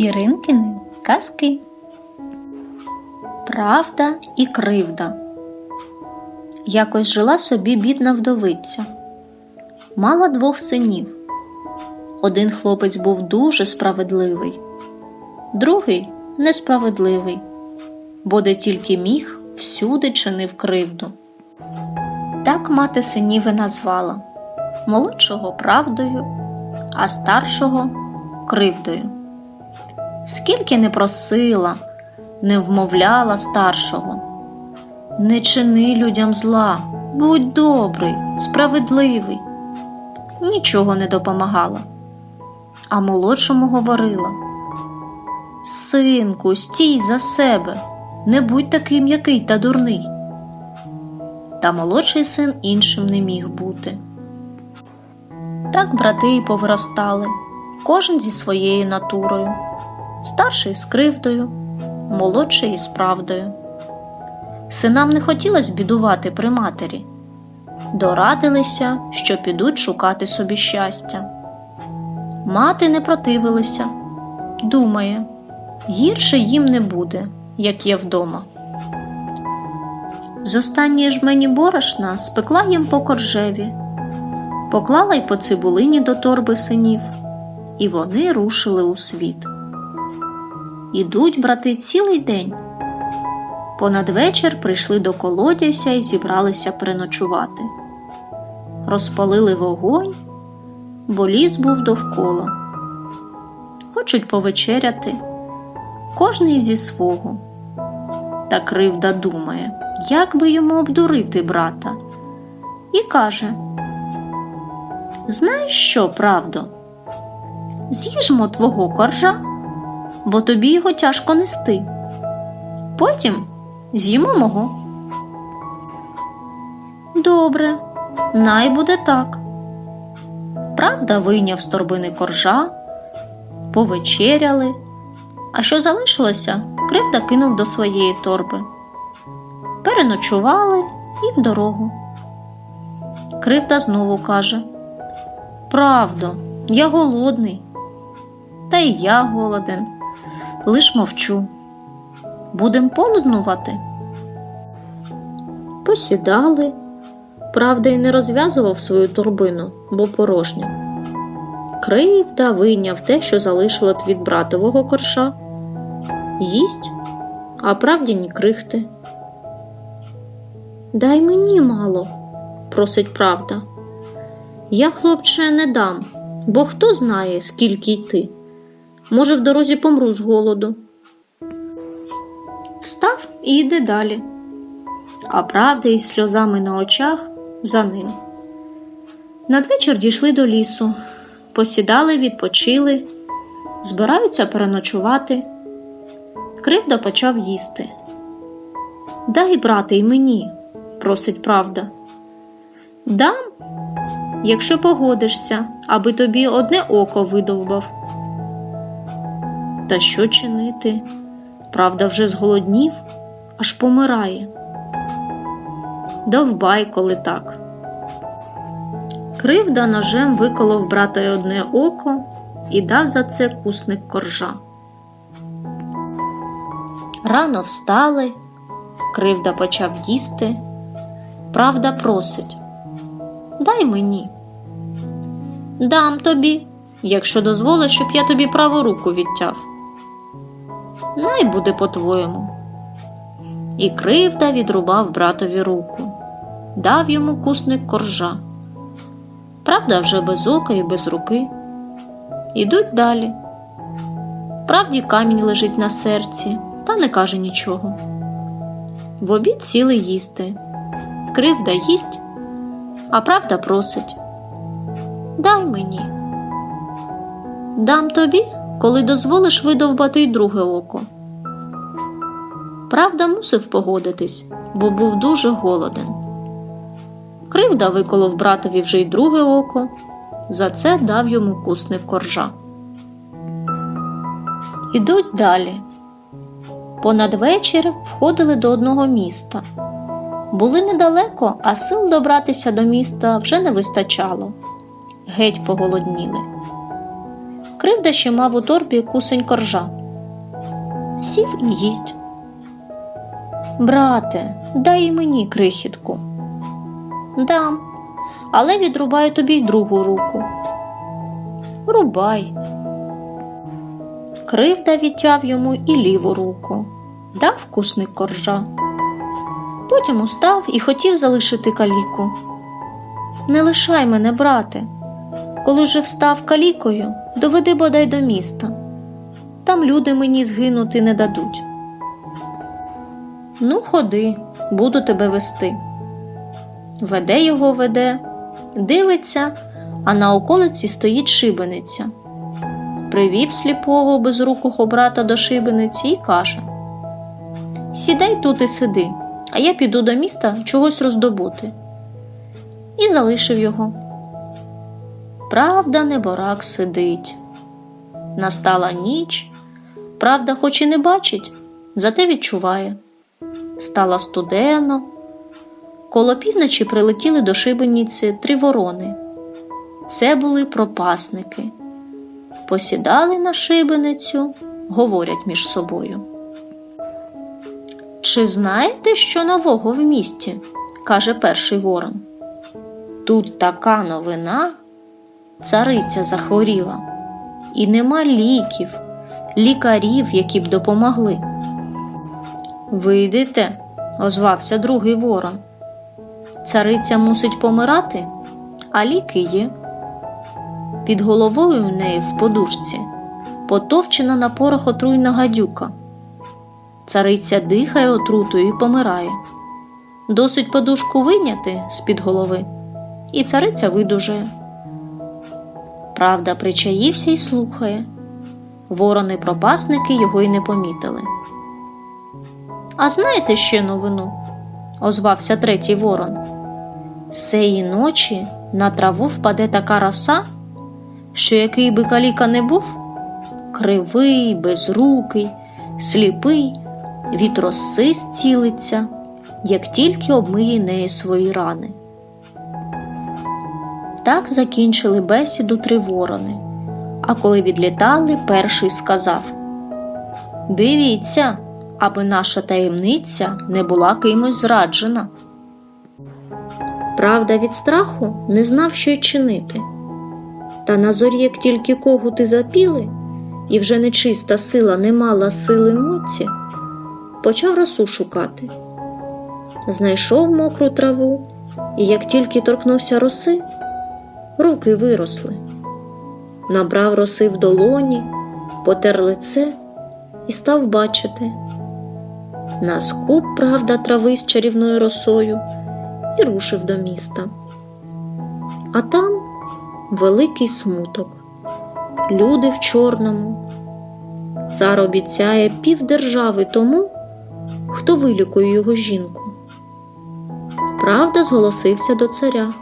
Іринкини казки. Правда і кривда. Якось жила собі бідна вдовиця. Мала двох синів. Один хлопець був дуже справедливий, другий несправедливий, бо де тільки міг, всюди чинив кривду. Так мати синів і назвала молодшого правдою, а старшого кривдою. Скільки не просила, не вмовляла старшого. Не чини людям зла, будь добрий, справедливий. Нічого не допомагала. А молодшому говорила Синку, стій за себе, не будь такий м'який та дурний. Та молодший син іншим не міг бути. Так брати й повиростали, кожен зі своєю натурою, старший з кривдою, молодший із правдою. Синам не хотілося бідувати при матері, дорадилися, що підуть шукати собі щастя. Мати не противилися, думає, гірше їм не буде, як є вдома. З останньої жмені борошна спекла їм по коржеві, поклала й по цибулині до торби синів, і вони рушили у світ. Ідуть брати цілий день. Понад вечір прийшли до колодязя і зібралися переночувати. Розпалили вогонь, бо ліс був довкола. Хочуть повечеряти, кожний зі свого. Та кривда думає, як би йому обдурити брата, і каже: Знаєш що, правдо? З'їжмо твого коржа, бо тобі його тяжко нести. Потім з'їмо мого. Добре, най буде так. Правда вийняв з торбини коржа, повечеряли, а що залишилося, кривда кинув до своєї торби. Переночували і в дорогу. Кривда знову каже Правдо, я голодний. Та й я голоден, лиш мовчу. Будем полуднувати. Посідали. Правда, й не розв'язував свою турбину, бо порожня. Кривда вийняв те, що залишило від братового корша. Їсть, а правді ні крихти. Дай мені мало, просить правда. Я, хлопче, не дам, бо хто знає, скільки йти. Може, в дорозі помру з голоду. Встав і йде далі, а правда із сльозами на очах за ним. Надвечір дійшли до лісу, посідали, відпочили, збираються переночувати. Кривда почав їсти. Дай, брате, й мені, просить правда. Дам, якщо погодишся, аби тобі одне око видовбав. Та що чинити? Правда, вже зголоднів, аж помирає. Довбай, коли так. Кривда ножем виколов брата й одне око і дав за це кусник коржа. Рано встали, кривда почав їсти. Правда просить Дай мені. Дам тобі, якщо дозволиш, щоб я тобі праву руку відтяв. Най буде по-твоєму. І кривда відрубав братові руку, дав йому кусник коржа. Правда, вже без ока і без руки. Ідуть далі. Правді камінь лежить на серці, та не каже нічого. В обід сіли їсти. Кривда їсть, а правда просить Дай мені. Дам тобі, коли дозволиш видовбати й друге око. Правда мусив погодитись, бо був дуже голоден. Кривда виколов братові вже й друге око, за це дав йому кусник коржа. Ідуть далі. Понад вечір входили до одного міста. Були недалеко, а сил добратися до міста вже не вистачало. Геть поголодніли. Кривда ще мав у торбі кусень коржа. Сів і їсть. Брате, дай і мені крихітку. Дам, але відрубаю тобі й другу руку. Рубай. Кривда відтяв йому і ліву руку, дав кусник коржа. Потім устав і хотів залишити каліку. Не лишай мене, брате. Коли вже встав калікою, доведи бодай до міста. Там люди мені згинути не дадуть. Ну, ходи, буду тебе вести. Веде його веде, дивиться, а на околиці стоїть шибениця. Привів сліпого безрукого брата до шибениці і каже: Сідай тут і сиди, а я піду до міста чогось роздобути. І залишив його. Правда, неборак сидить. Настала ніч, правда, хоч і не бачить, зате відчуває. Стало студено. Коло півночі прилетіли до шибениці три ворони. Це були пропасники. Посідали на шибеницю, говорять між собою. Чи знаєте, що нового в місті? каже перший ворон. Тут така новина, цариця захворіла, і нема ліків, лікарів, які б допомогли. Вийдете, озвався другий ворон. Цариця мусить помирати, а ліки є. Під головою у неї в подушці потовчена на порох отруйна гадюка. Цариця дихає отрутою і помирає. Досить подушку вийняти з-під голови, і цариця видужає. Правда, причаївся і слухає. Ворони-пропасники його й не помітили. А знаєте ще новину? озвався третій ворон. Сеї ночі на траву впаде така роса, що який би каліка не був, кривий, безрукий, сліпий, від роси зцілиться, як тільки обмиє неї свої рани. Так закінчили бесіду три ворони. А коли відлітали, перший сказав Дивіться, аби наша таємниця не була кимось зраджена. Правда, від страху не знав, що й чинити. Та на зорі, як тільки когути запіли, і вже нечиста сила не мала сили моці, почав росу шукати. Знайшов мокру траву, і як тільки торкнувся роси, руки виросли. Набрав роси в долоні, потер лице і став бачити. На скуп, правда, трави з чарівною росою і рушив до міста. А там великий смуток, люди в чорному. Цар обіцяє півдержави тому, хто вилікує його жінку. Правда зголосився до царя.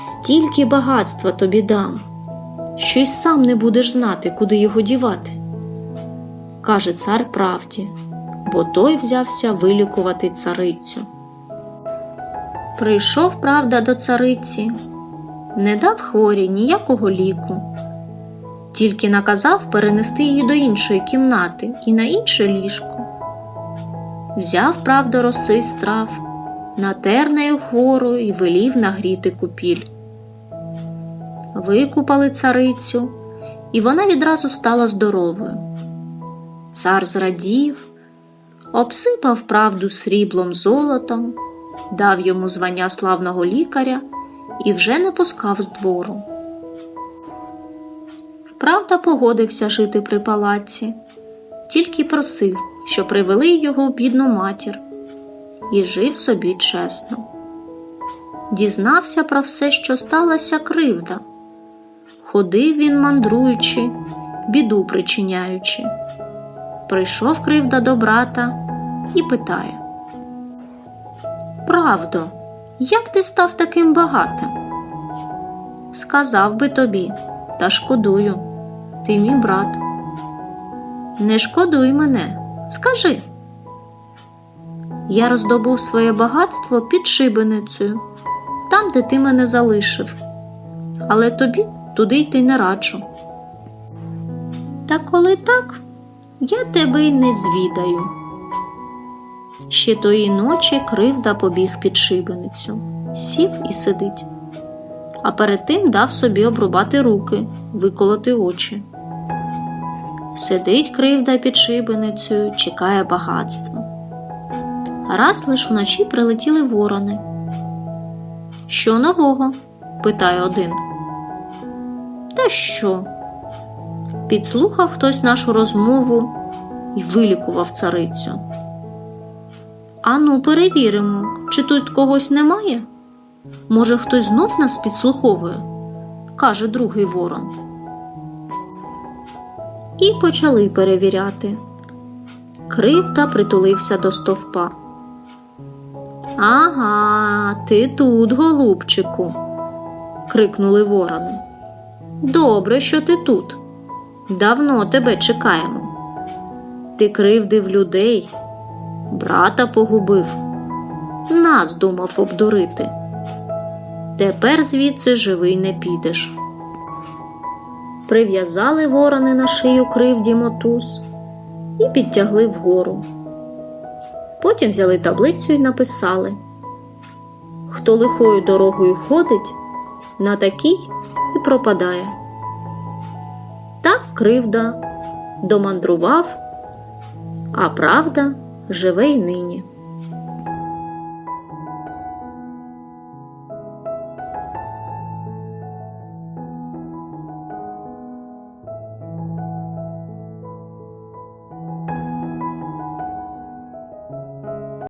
Стільки багатства тобі дам, що й сам не будеш знати, куди його дівати, каже цар правді, бо той взявся вилікувати царицю. Прийшов правда до цариці, не дав хворі ніякого ліку, тільки наказав перенести її до іншої кімнати і на інше ліжко. Взяв правда роси з трав, натер нею хвору і велів нагріти купіль. Викупали царицю, і вона відразу стала здоровою. Цар зрадів, обсипав правду сріблом золотом, дав йому звання славного лікаря і вже не пускав з двору. Правда погодився жити при палаці, тільки просив, що привели його бідну матір, і жив собі чесно. Дізнався про все, що сталася кривда. Ходив він, мандруючи, біду причиняючи. Прийшов кривда до брата і питає Правдо, як ти став таким багатим? Сказав би тобі, та шкодую, ти мій брат. Не шкодуй мене, скажи. Я роздобув своє багатство під шибеницею, там, де ти мене залишив, але тобі туди йти не раджу. Та коли так, я тебе й не звідаю. Ще тої ночі кривда побіг під шибеницю, сів і сидить, а перед тим дав собі обрубати руки, виколоти очі. Сидить кривда під шибеницею, чекає багатства. Раз лиш уночі прилетіли ворони. Що нового? питає один. Та що? Підслухав хтось нашу розмову і вилікував царицю. Ану, перевіримо, чи тут когось немає? Може, хтось знов нас підслуховує, каже другий ворон. І почали перевіряти. Кривда притулився до стовпа. Ага, ти тут, голубчику, крикнули ворони. Добре, що ти тут. Давно тебе чекаємо. Ти кривдив людей, брата погубив, нас думав обдурити. Тепер звідси живий не підеш. Прив'язали ворони на шию кривді мотуз і підтягли вгору. Потім взяли таблицю і написали: Хто лихою дорогою ходить, на такій і пропадає. Так кривда домандрував, а правда живе й нині.